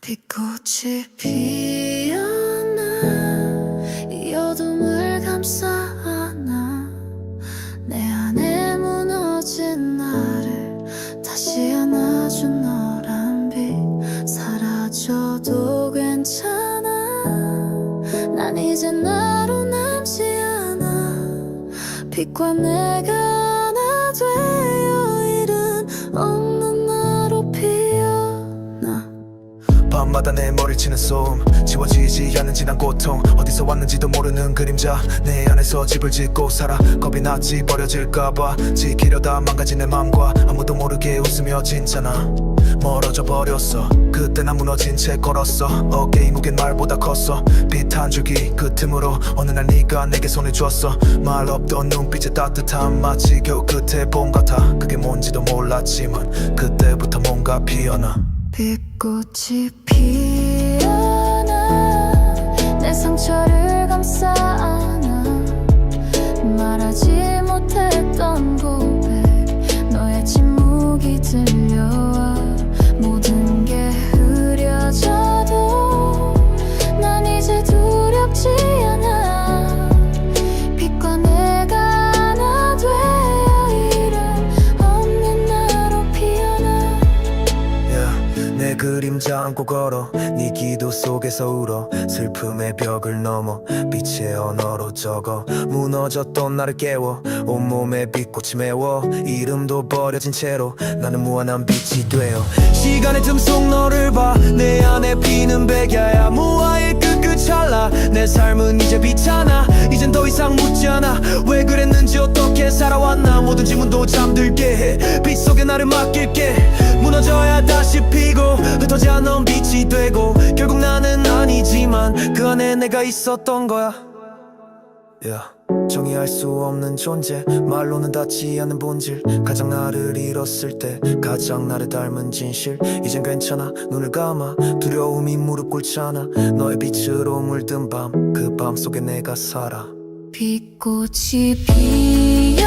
빛꽃이 피어나 이 어둠을 감싸 안아 내 안에 무너진 나를 다시 안아준 너란 빛. 사라져도 괜찮아. 난 이제 나로 남지 않아. 빛과 내가 하나 되어 일은 밤마다 내 머리를 치는 소음 지워지지 않는 진한 고통. 어디서 왔는지도 모르는 그림자. 내 안에서 집을 짓고 살아. 겁이 났지 버려질까봐. 지키려다 망가진 내 맘과 아무도 모르게 웃으며 진짜나. 멀어져 버렸어. 그때 난 무너진 채 걸었어. 어깨의 무게는 말보다 컸어. 빛한 줄기 그 틈으로 어느 날 네가 내게 손을 줬어. 말 없던 눈빛의 따뜻함 마치 겨우 끝에 봄 같아. 그게 뭔지도 몰랐지만 그때부터 뭔가 피어나 빛꽃이 피 그림자 안고 걸어 네 기도 속에서 울어 슬픔의 벽을 넘어 빛의 언어로 적어 무너졌던 나를 깨워 온몸에 빛꽃이 메워 이름도 버려진 채로 나는 무한한 빛이 되어 시간의 틈 속 너를 봐 내 안에 피는 백야야 무화의 끝끝 찰나 내 삶은 이제 빛하나 이젠 더 이상 묻지 않아 왜 그랬는지 어떻게 살아왔나? 모든 질문도 잠들게 해빛 속에 나를 맡길게. 무너져야 다시 피고 흩어지 않은 빛이 되고. 결국 나는 아니지만 그 안에 내가 있었던 거야. Yeah. 정의할 수 없는 존재. 말로는 닿지 않는 본질. 가장 나를 잃었을 때 가장 나를 닮은 진실. 이젠 괜찮아. 눈을 감아. 두려움이 무릎 꿇잖아. 너의 빛으로 물든 밤. 그 밤 속에 내가 살아. 빛꽃이 피